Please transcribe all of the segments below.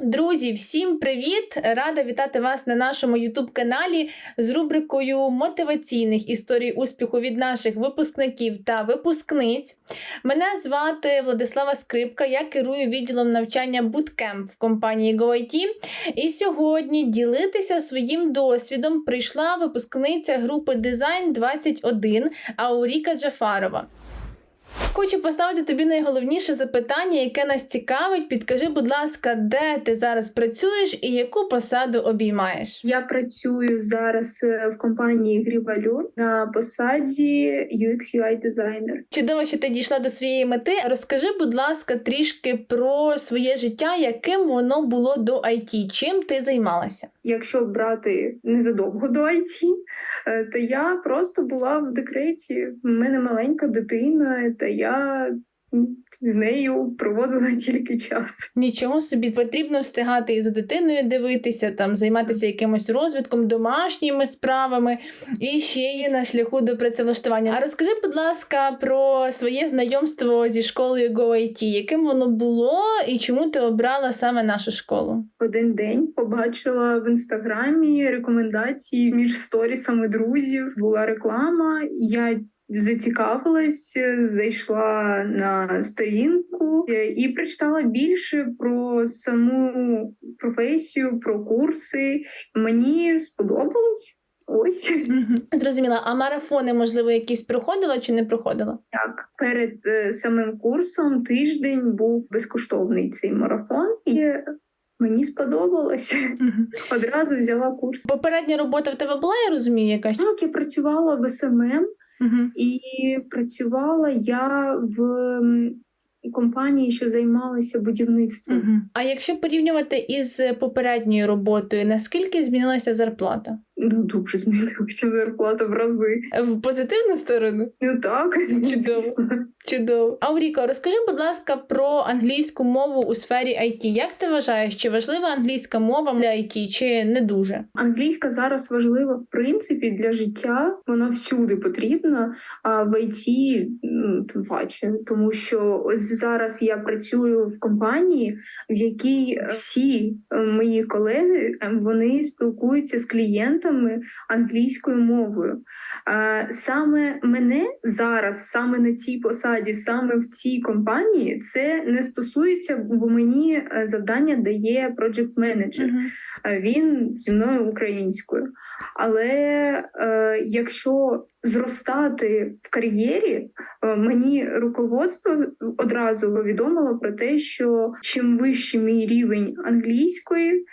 Друзі, всім привіт! Рада вітати вас на нашому youtube каналі з рубрикою мотиваційних історій успіху від наших випускників та випускниць. Мене звати Владислава Скрипка, я керую відділом навчання Bootcamp в компанії GoIT. І сьогодні ділитися своїм досвідом прийшла випускниця групи Дизайн 21 Ауріка Джафарова. Хочу поставити тобі найголовніше запитання, яке нас цікавить. Підкажи, будь ласка, де ти зараз працюєш і яку посаду обіймаєш? Я працюю зараз е, в компанії Грівалюр на посаді UX UI дизайнер. Чудово, що ти дійшла до своєї мети. Розкажи, будь ласка, трішки про своє життя, яким воно було до IT, чим ти займалася? Якщо брати незадовго до IT, е, то я просто була в декреті. У мене маленька дитина, та я з нею проводила тільки час. Нічого собі потрібно встигати і за дитиною дивитися, там займатися якимось розвитком, домашніми справами і ще є на шляху до працевлаштування. А розкажи, будь ласка, про своє знайомство зі школою GoIT, яким воно було і чому ти обрала саме нашу школу? Один день побачила в інстаграмі рекомендації між сторісами друзів. Була реклама. Я зацікавилась, зайшла на сторінку е, і прочитала більше про саму професію, про курси. Мені сподобалось. Ось Зрозуміла, а марафони, можливо, якісь проходила чи не проходила? так. Перед е, самим курсом тиждень був безкоштовний цей марафон, і мені сподобалось. Одразу взяла курс. Попередня робота в тебе була, я розумію, якась. Так, я працювала в СММ, Угу. і працювала я в компанії, що займалася будівництвом. Угу. А якщо порівнювати із попередньою роботою, наскільки змінилася зарплата? Ну, дуже змінилася зарплата в рази. В позитивну сторону? Ну так, Чудово. Чудово. Ауріко, розкажи, будь ласка, про англійську мову у сфері IT. Як ти вважаєш, чи важлива англійська мова для IT, чи не дуже? Англійська зараз важлива в принципі для життя. Вона всюди потрібна, а в ІТ ну, тим паче, тому що ось зараз я працюю в компанії, в якій всі мої колеги е, вони спілкуються з клієнтами англійською мовою. Е, Саме мене зараз, саме на цій посаді, саме в цій компанії, це не стосується, бо мені е, завдання дає project менеджер. Він зі мною українською. Але е, якщо зростати в кар'єрі, е, мені руководство одразу повідомило про те, що чим вищий мій рівень англійської,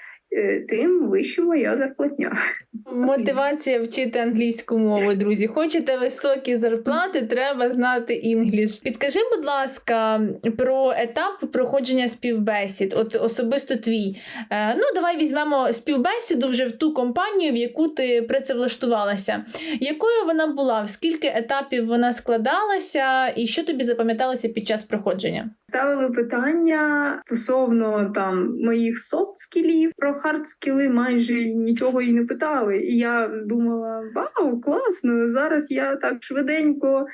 тим вища моя зарплатня. Мотивація вчити англійську мову, друзі. Хочете високі зарплати, треба знати інгліш. Підкажи, будь ласка, про етап проходження співбесід, от особисто твій. Е, ну, давай візьмемо співбесіду вже в ту компанію, в яку ти працевлаштувалася. Якою вона була? В скільки етапів вона складалася, і що тобі запам'яталося під час проходження? Ставили питання стосовно там моїх софт скілів про хард скіли майже нічого і не питали. І я думала: вау, класно! Зараз я так швиденько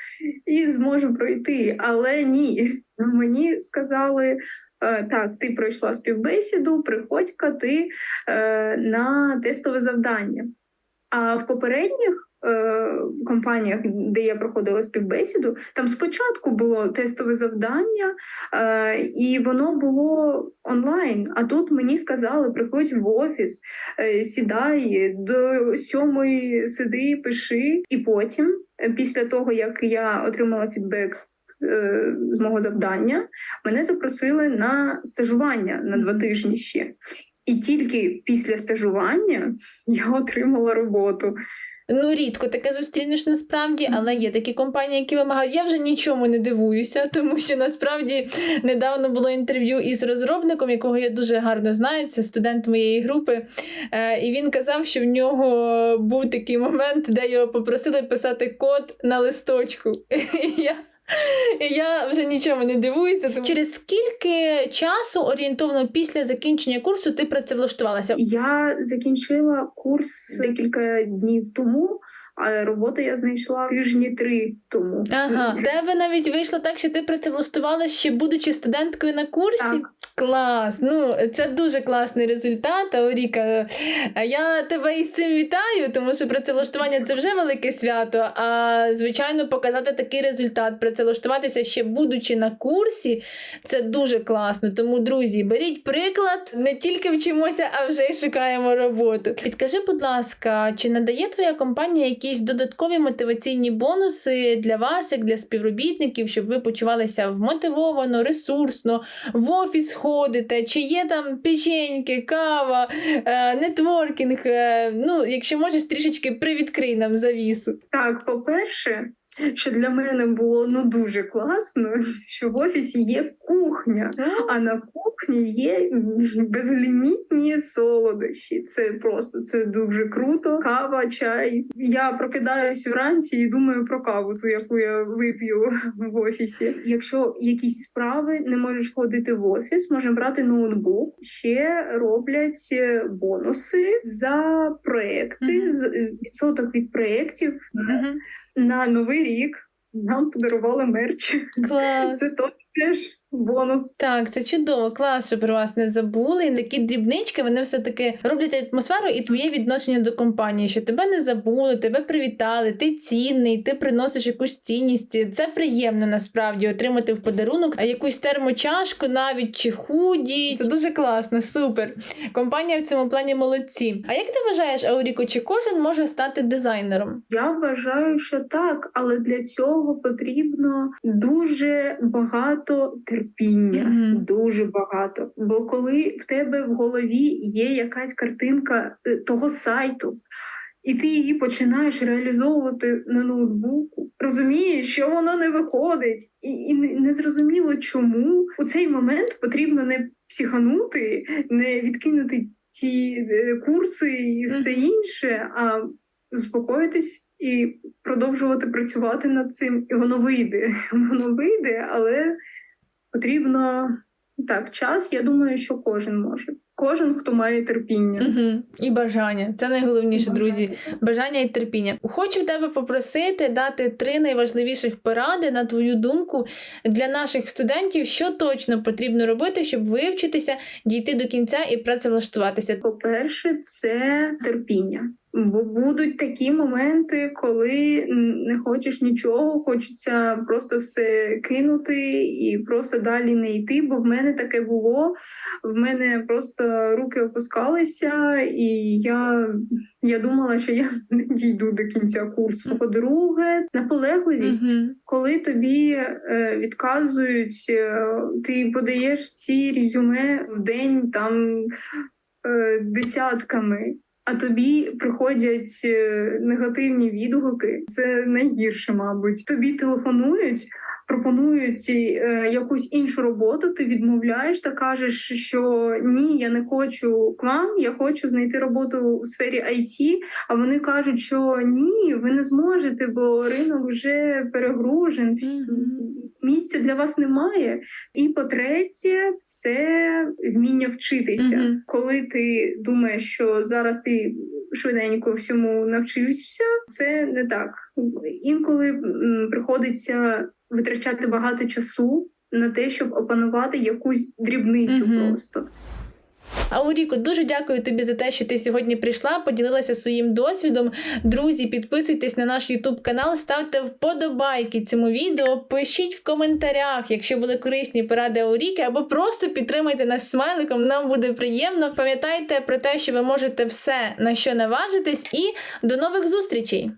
і зможу пройти. Але ні, мені сказали. «Е, Так, ти пройшла співбесіду, приходь-ка ти е, на тестове завдання. А в попередніх компаніях, де я проходила співбесіду, там спочатку було тестове завдання, е, і воно було онлайн. А тут мені сказали: приходь в офіс, е, сідай до сьомої сиди, пиши. І потім, е, після того як я отримала фідбек. е, З мого завдання мене запросили на стажування на два тижні ще. І тільки після стажування я отримала роботу. Ну, рідко таке зустрінеш насправді, але є такі компанії, які вимагають. Я вже нічому не дивуюся, тому що насправді недавно було інтерв'ю із розробником, якого я дуже гарно знаю. Це студент моєї групи. Е, і він казав, що в нього був такий момент, де його попросили писати код на листочку. І я І Я вже нічому не дивуюся. Тому... Через скільки часу орієнтовно після закінчення курсу ти працевлаштувалася? Я закінчила курс декілька днів тому, а роботу я знайшла тижні три тому. Ага, тебе навіть вийшло так, що ти працевлаштувалася ще будучи студенткою на курсі. Так. Клас! Ну, це дуже класний результат. Ауріка, е, я тебе із цим вітаю, тому що працевлаштування це вже велике свято. А звичайно, показати такий результат, працевлаштуватися ще будучи на курсі, це дуже класно. Тому, друзі, беріть приклад, не тільки вчимося, а вже й шукаємо роботу. Підкажи, будь ласка, чи надає твоя компанія якісь додаткові мотиваційні бонуси для вас, як для співробітників, щоб ви почувалися вмотивовано, ресурсно, в офіс ходите, чи є там печеньки, кава, е, нетворкінг. Е, ну, якщо можеш, трішечки привідкрий нам завісу. Так, по-перше, що для мене було ну дуже класно, що в офісі є кухня, а на кухні є безлімітні солодощі. Це просто це дуже круто. Кава, чай. Я прокидаюсь вранці і думаю про каву, ту, яку я вип'ю в офісі. Якщо якісь справи не можеш ходити в офіс, можемо брати ноутбук. Ще роблять е, бонуси за проекти, з- е, відсоток від проєктів Мгм. На новий рік. Нам подарували мерч. Клас. Це теж бонус. Так, це чудово, клас, що про вас не забули. І такі дрібнички вони все-таки роблять атмосферу і твоє відношення до компанії, що тебе не забули, тебе привітали, ти цінний, ти приносиш якусь цінність. Це приємно насправді отримати в подарунок якусь термочашку, навіть чи худі. Це дуже класно, супер. Компанія в цьому плані молодці. А як ти вважаєш, Ауріко, чи кожен може стати дизайнером? Я вважаю, що так, але для цього потрібно дуже багато терпіння. Мгм. Дуже багато. Бо коли в тебе в голові є якась картинка е, того сайту. І ти її починаєш реалізовувати на ноутбуку, розумієш, що воно не виходить, і, і не- не зрозуміло, чому у цей момент потрібно не психанути, не відкинути ті е, курси і все інше, а заспокоїтись і продовжувати працювати над цим. І воно вийде. Воно вийде, але потрібно так, час. Я думаю, що кожен може. Кожен, хто має терпіння. Угу. І бажання. Це найголовніше, друзі. Бажання і терпіння. Хочу в тебе попросити дати три найважливіших поради, на твою думку, для наших студентів, що точно потрібно робити, щоб вивчитися, дійти до кінця і працевлаштуватися. По-перше, це терпіння. Бо будуть такі моменти, коли не хочеш нічого, хочеться просто все кинути і просто далі не йти. Бо в мене таке було. В мене просто руки опускалися, і я, я думала, що я не дійду до кінця курсу. По-друге, наполегливість Угу. коли тобі е, відказують, е, ти подаєш ці резюме в день там е, десятками, а тобі приходять е, негативні відгуки. Це найгірше, мабуть. Тобі телефонують. Пропонують е, якусь іншу роботу, ти відмовляєш та кажеш, що ні, я не хочу к вам, я хочу знайти роботу у сфері IT, а вони кажуть, що ні, ви не зможете, бо ринок вже перегружен, Мгм. Місця для вас немає. І по-третє, це вміння вчитися. Угу. Коли ти думаєш, що зараз ти швиденько всьому навчився, це не так. Інколи приходиться витрачати багато часу на те, щоб опанувати якусь дрібницю угу. просто. Ауріко, дуже дякую тобі за те, що ти сьогодні прийшла, поділилася своїм досвідом. Друзі, підписуйтесь на наш YouTube канал, ставте вподобайки цьому відео, пишіть в коментарях, якщо були корисні поради Ауріки, або просто підтримайте нас смайликом, нам буде приємно. Пам'ятайте про те, що ви можете все на що наважитись, і до нових зустрічей!